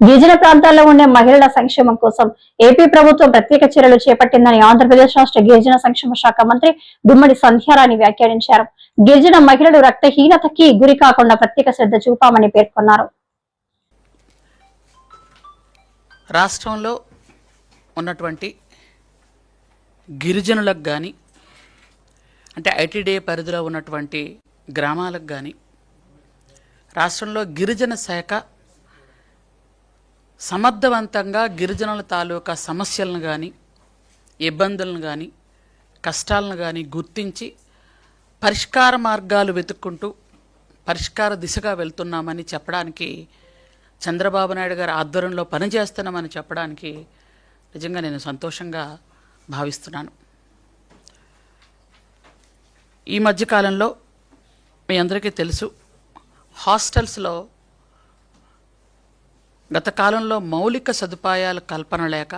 గిరిజన ప్రాంతాల్లో ఉండే మహిళల సంక్షేమం కోసం ఏపీ ప్రభుత్వం ప్రత్యేక చర్యలు చేపట్టిందని ఆంధ్రప్రదేశ్ రాష్ట్ర గిరిజన సంక్షేమ శాఖ మంత్రి గుమ్మడి సంధ్యారాణి వ్యాఖ్యానించారు. గిరిజన మహిళలు రక్తహీనతకి గురి కాకుండా ప్రత్యేక శ్రద్ధ చూపామని పేర్కొన్నారు. రాష్ట్రంలో ఉన్నటువంటి గిరిజనులకు కానీ అంటే ఐటీడీఏ పరిధిలో ఉన్నటువంటి గ్రామాలకు కానీ రాష్ట్రంలో గిరిజన శాఖ సమర్థవంతంగా గిరిజనుల తాలూకా సమస్యలను కానీ ఇబ్బందులను కానీ కష్టాలను కానీ గుర్తించి పరిష్కార మార్గాలు వెతుక్కుంటూ పరిష్కార దిశగా వెళ్తున్నామని చెప్పడానికి చంద్రబాబు నాయుడు గారి ఆధ్వర్యంలో పనిచేస్తున్నామని చెప్పడానికి నిజంగా నేను సంతోషంగా భావిస్తున్నాను. ఈ మధ్యకాలంలో మీ అందరికీ తెలుసు హాస్టల్స్లో గత కాలంలో మౌలిక సదుపాయాల కల్పన లేక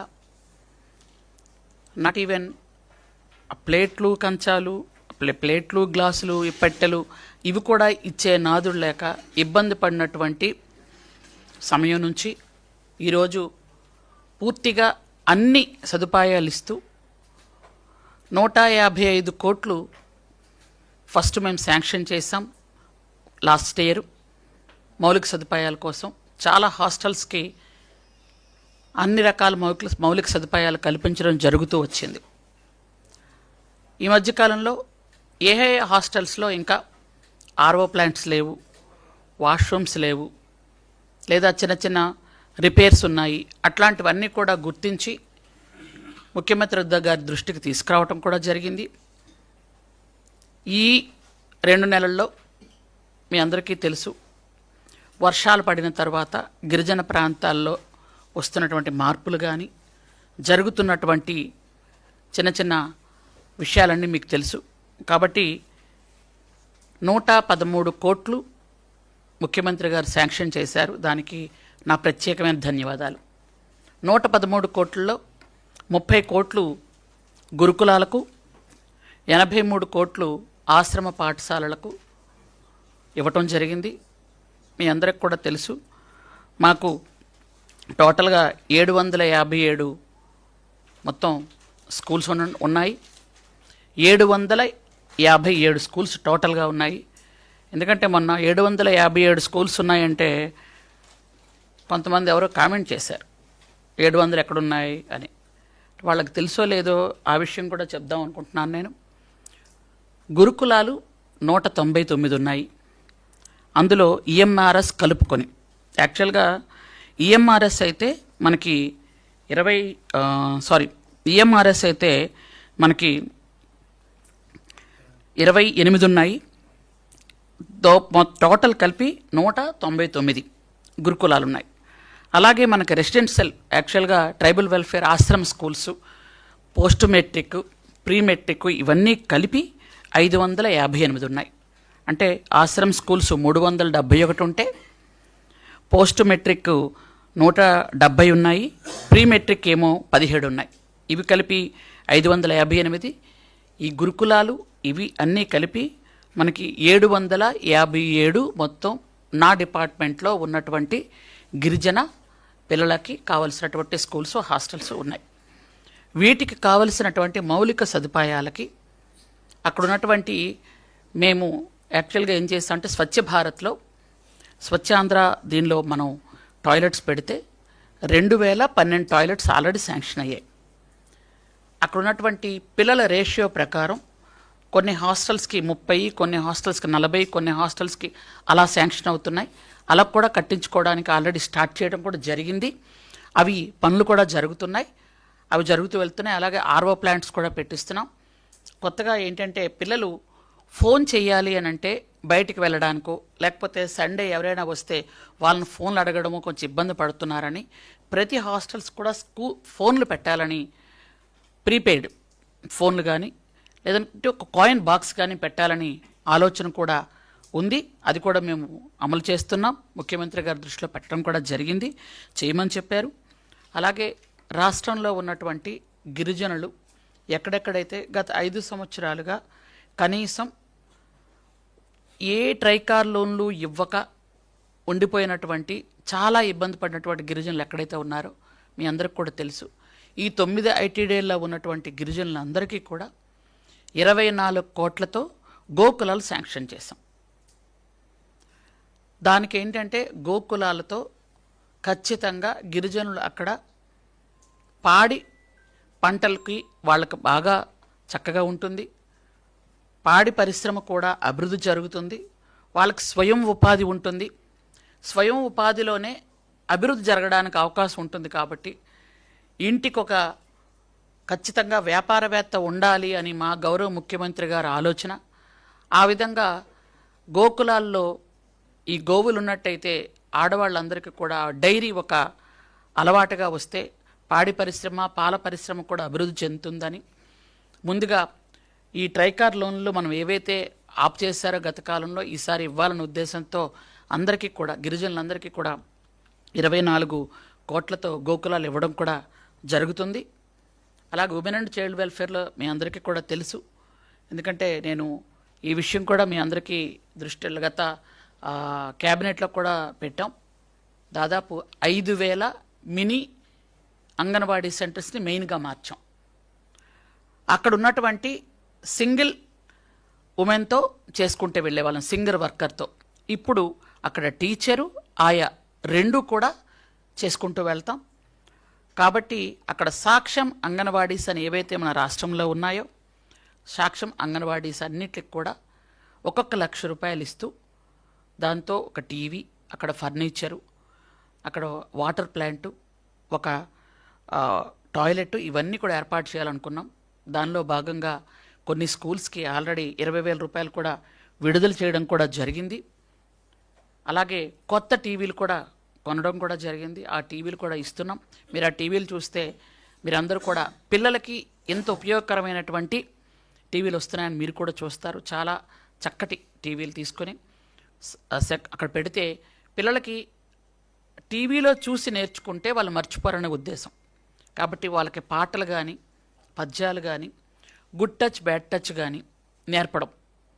నాట్ ఈవెన్ ప్లేట్లు కంచాలు ప్లే ప్లేట్లు గ్లాసులు పెట్టెలు ఇవి కూడా ఇచ్చే నాదుడు లేక ఇబ్బంది పడినటువంటి సమయం నుంచి ఈరోజు పూర్తిగా అన్ని సదుపాయాలు ఇస్తూ నూట యాభై ఐదు కోట్లు ఫస్ట్ మేము శాంక్షన్ చేసాం లాస్ట్ ఇయర్ మౌలిక సదుపాయాల కోసం. చాలా హాస్టల్స్కి అన్ని రకాల మౌలిక మౌలిక సదుపాయాలు కల్పించడం జరుగుతూ వచ్చింది. ఈ మధ్యకాలంలో ఏ హాస్టల్స్లో ఇంకా ఆర్ఓ ప్లాంట్స్ లేవు వాష్రూమ్స్ లేవు లేదా చిన్న చిన్న రిపేర్స్ ఉన్నాయి. అట్లాంటివన్నీ కూడా గుర్తించి ముఖ్యమంత్రి గారి దృష్టికి తీసుకురావటం కూడా జరిగింది. ఈ రెండు నెలల్లో మీ అందరికీ తెలుసు వర్షాలు పడిన తర్వాత గిరిజన ప్రాంతాల్లో వస్తున్నటువంటి మార్పులు కానీ జరుగుతున్నటువంటి చిన్న చిన్న విషయాలన్నీ మీకు తెలుసు. కాబట్టి నూట పదమూడు కోట్లు ముఖ్యమంత్రి గారు శాంక్షన్ చేశారు. దానికి నా ప్రత్యేకమైన ధన్యవాదాలు. నూట పదమూడు కోట్లలో ముప్పై కోట్లు గురుకులాలకు ఎనభై మూడు కోట్లు ఆశ్రమ పాఠశాలలకు ఇవ్వటం జరిగింది. మీ అందరికి కూడా తెలుసు. మాకు టోటల్గా ఏడు వందల యాభై ఏడు మొత్తం స్కూల్స్ ఉన్నాయి. ఏడు వందల యాభై ఏడు స్కూల్స్ టోటల్గా ఉన్నాయి. ఎందుకంటే మొన్న ఏడు వందల యాభై ఏడు స్కూల్స్ ఉన్నాయంటే కొంతమంది ఎవరో కామెంట్ చేశారు. ఏడు వందలు ఎక్కడున్నాయి అని. వాళ్ళకి తెలుసో లేదో ఆ విషయం కూడా చెప్దాం అనుకుంటున్నాను నేను. గురుకులాలు నూట తొంభై తొమ్మిది ఉన్నాయి. అందులో ఈఎంఆర్ఎస్ కలుపుకొని. యాక్చువల్గా ఈఎంఆర్ఎస్ అయితే మనకి ఇరవై సారీ ఈఎంఆర్ఎస్ అయితే మనకి ఇరవై ఎనిమిది ఉన్నాయి. దో టోటల్ కలిపి నూట తొంభై తొమ్మిది గురుకులాలు ఉన్నాయి. అలాగే మనకి రెసిడెన్షియల్ యాక్చువల్గా tribal welfare ashram schools post matric pre matric ఇవన్నీ కలిపి ఐదు వందల యాభై ఎనిమిది ఉన్నాయి. అంటే ఆశ్రమ్ స్కూల్స్ మూడు వందల డెబ్భై ఒకటి ఉంటే పోస్ట్ మెట్రిక్ నూట డెబ్భై ఉన్నాయి ప్రీ మెట్రిక్ ఏమో పదిహేడు ఉన్నాయి. ఇవి కలిపి ఐదు వందల యాభై ఎనిమిది. ఈ గురుకులాలు ఇవి అన్నీ కలిపి మనకి ఏడు వందల యాభై ఏడు మొత్తం నా డిపార్ట్మెంట్లో ఉన్నటువంటి గిరిజన పిల్లలకి కావలసినటువంటి స్కూల్స్ హాస్టల్స్ ఉన్నాయి. వీటికి కావలసినటువంటి మౌలిక సదుపాయాలకి అక్కడ ఉన్నటువంటి మేము యాక్చువల్గా ఏం చేస్తా అంటే స్వచ్ఛ భారత్లో స్వచ్ఛాంధ్ర దీనిలో మనం టాయిలెట్స్ పెడితే రెండు వేల పన్నెండు టాయిలెట్స్ ఆల్రెడీ శాంక్షన్ అయ్యాయి. అక్కడ ఉన్నటువంటి పిల్లల రేషియో ప్రకారం కొన్ని హాస్టల్స్కి ముప్పై కొన్ని హాస్టల్స్కి నలభై కొన్ని హాస్టల్స్కి అలా శాంక్షన్ అవుతున్నాయి. అలా కూడా కట్టించుకోవడానికి ఆల్రెడీ స్టార్ట్ చేయడం కూడా జరిగింది. అవి పనులు కూడా జరుగుతున్నాయి. అవి జరుగుతూ వెళ్తున్నాయి. అలాగే ఆర్ఓ ప్లాంట్స్ కూడా పెట్టిస్తున్నాం. కొత్తగా ఏంటంటే పిల్లలు ఫోన్ చేయాలి అని అంటే బయటికి వెళ్ళడానికో లేకపోతే సండే ఎవరైనా వస్తే వాళ్ళని ఫోన్లు అడగడమో కొంచెం ఇబ్బంది పడుతున్నారని ప్రతి హాస్టల్స్ కూడా స్కూ ఫోన్లు పెట్టాలని ప్రీపెయిడ్ ఫోన్లు కానీ లేదంటే ఒక కాయిన్ బాక్స్ కానీ పెట్టాలని ఆలోచన కూడా ఉంది. అది కూడా మేము అమలు చేస్తున్నాం. ముఖ్యమంత్రి గారి దృష్టిలో పెట్టడం కూడా జరిగింది. చేయమని చెప్పారు. అలాగే రాష్ట్రంలో ఉన్నటువంటి గిరిజనులు ఎక్కడెక్కడైతే గత ఐదు సంవత్సరాలుగా కనీసం ఏ ట్రైకార్ లోన్లు ఇవ్వక ఉండిపోయినటువంటి చాలా ఇబ్బంది పడినటువంటి గిరిజనులు ఎక్కడైతే ఉన్నారో మీ అందరికి కూడా తెలుసు. ఈ తొమ్మిది ఐటీడీల్లో ఉన్నటువంటి గిరిజనులందరికీ కూడా ఇరవై నాలుగు కోట్లతో గోకులాలు శాంక్షన్ చేశాం. దానికి ఏంటంటే గోకులాలతో ఖచ్చితంగా గిరిజనులు అక్కడ పాడి పంటలకి వాళ్ళకి బాగా చక్కగా ఉంటుంది. పాడి పరిశ్రమ కూడా అభివృద్ధి జరుగుతుంది. వాళ్ళకి స్వయం ఉపాధి ఉంటుంది. స్వయం ఉపాధిలోనే అభివృద్ధి జరగడానికి అవకాశం ఉంటుంది కాబట్టి ఇంటికి ఒక ఖచ్చితంగా వ్యాపారవేత్త ఉండాలి అని మా గౌరవ ముఖ్యమంత్రి గారి ఆలోచన. ఆ విధంగా గోకులాల్లో ఈ గోవులు ఉన్నట్టయితే ఆడవాళ్ళందరికీ కూడా డైరీ ఒక అలవాటుగా వస్తే పాడి పరిశ్రమ పాల పరిశ్రమ కూడా అభివృద్ధి చెందుతుందని. ముందుగా ఈ ట్రైకార్ లోన్లు మనం ఏవైతే ఆప్ చేశారో గత కాలంలో ఈసారి ఇవ్వాలనే ఉద్దేశంతో అందరికీ కూడా గిరిజనులందరికీ కూడా ఇరవై నాలుగు కోట్లతో గోకులాలు ఇవ్వడం కూడా జరుగుతుంది. అలాగే ఉమెన్ అండ్ చైల్డ్ వెల్ఫేర్లో మీ అందరికీ కూడా తెలుసు. ఎందుకంటే నేను ఈ విషయం కూడా మీ అందరికీ దృష్టిలో గత క్యాబినెట్లో కూడా పెట్టాం. దాదాపు ఐదు వేల మినీ అంగన్వాడీ సెంటర్స్ని మెయిన్గా మార్చాం. అక్కడ ఉన్నటువంటి సింగిల్ ఉమెన్తో చేసుకుంటే వెళ్ళే వాళ్ళం సింగిల్ వర్కర్తో. ఇప్పుడు అక్కడ టీచరు ఆయా రెండు కూడా చేసుకుంటూ వెళ్తాం. కాబట్టి అక్కడ సాక్ష్యం అంగన్వాడీస్ అని ఏవైతే మన రాష్ట్రంలో ఉన్నాయో సాక్ష్యం అంగన్వాడీస్ అన్నిటికి కూడా ఒక్కొక్క లక్ష రూపాయలు ఇస్తూ దాంతో ఒక టీవీ అక్కడ ఫర్నిచరు అక్కడ వాటర్ ప్లాంటు ఒక టాయిలెట్ ఇవన్నీ కూడా ఏర్పాటు చేయాలనుకున్నాం. దానిలో భాగంగా కొన్ని స్కూల్స్కి ఆల్రెడీ ఇరవై వేల రూపాయలు కూడా విడుదల చేయడం కూడా జరిగింది. అలాగే కొత్త టీవీలు కూడా కొనడం కూడా జరిగింది. ఆ టీవీలు కూడా ఇస్తున్నాం. మీరు ఆ టీవీలు చూస్తే మీరందరూ కూడా పిల్లలకి ఎంత ఉపయోగకరమైనటువంటి టీవీలు వస్తున్నాయని మీరు కూడా చూస్తారు. చాలా చక్కటి టీవీలు తీసుకొని సెక్- అక్కడ పెడితే పిల్లలకి టీవీలో చూసి నేర్చుకుంటే వాళ్ళు మర్చిపోరనే ఉద్దేశం. కాబట్టి వాళ్ళకి పాటలు కానీ పద్యాలు కానీ గుడ్ టచ్ బ్యాడ్ టచ్ కానీ నేర్పడం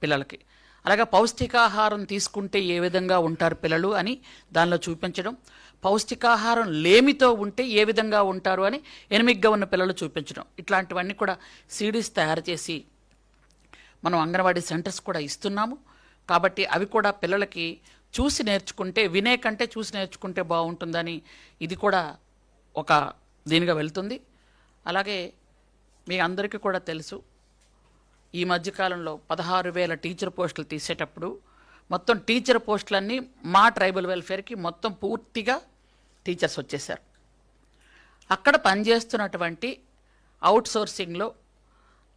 పిల్లలకి. అలాగే పౌష్టికాహారం తీసుకుంటే ఏ విధంగా ఉంటారు పిల్లలు అని దానిలో చూపించడం. పౌష్టికాహారం లేమితో ఉంటే ఏ విధంగా ఉంటారు అని ఎనిమిగ్గా ఉన్న పిల్లలు చూపించడం. ఇట్లాంటివన్నీ కూడా సీడీస్ తయారు చేసి మనం అంగన్వాడీ సెంటర్స్ కూడా ఇస్తున్నాము. కాబట్టి అవి కూడా పిల్లలకి చూసి నేర్చుకుంటే వినే కంటే చూసి నేర్చుకుంటే బాగుంటుందని ఇది కూడా ఒక దీనిగా వెళ్తుంది. అలాగే మీ అందరికీ కూడా తెలుసు ఈ మధ్యకాలంలో పదహారు వేల టీచర్ పోస్టులు తీసేటప్పుడు మొత్తం టీచర్ పోస్టులన్నీ మా ట్రైబల్ వెల్ఫేర్కి మొత్తం పూర్తిగా టీచర్స్ వచ్చేసారు అక్కడ పనిచేస్తున్నటువంటి అవుట్ సోర్సింగ్లో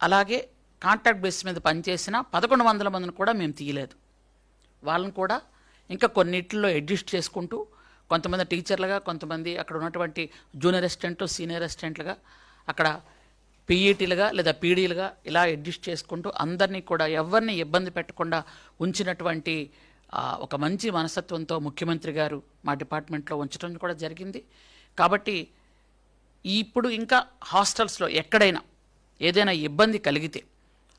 అలాగే కాంట్రాక్ట్ బేస్ మీద పనిచేసిన పదకొండు వందల మందిని కూడా మేము తీయలేదు. వాళ్ళని కూడా ఇంకా కొన్నిటిల్లో అడ్జస్ట్ చేసుకుంటూ కొంతమంది టీచర్లుగా కొంతమంది అక్కడ ఉన్నటువంటి జూనియర్ అసిస్టెంట్ సీనియర్ అసిస్టెంట్లుగా అక్కడ పీఈటీలుగా లేదా పీడీలుగా ఇలా అడ్జస్ట్ చేసుకుంటూ అందరినీ కూడా ఎవరిని ఇబ్బంది పెట్టకుండా ఉంచినటువంటి ఒక మంచి మనస్తత్వంతో ముఖ్యమంత్రి గారు మా డిపార్ట్మెంట్లో ఉంచడం కూడా జరిగింది. కాబట్టి ఇప్పుడు ఇంకా హాస్టల్స్లో ఎక్కడైనా ఏదైనా ఇబ్బంది కలిగితే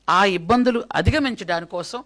ఆ ఇబ్బందులు అధిగమించడాని కోసం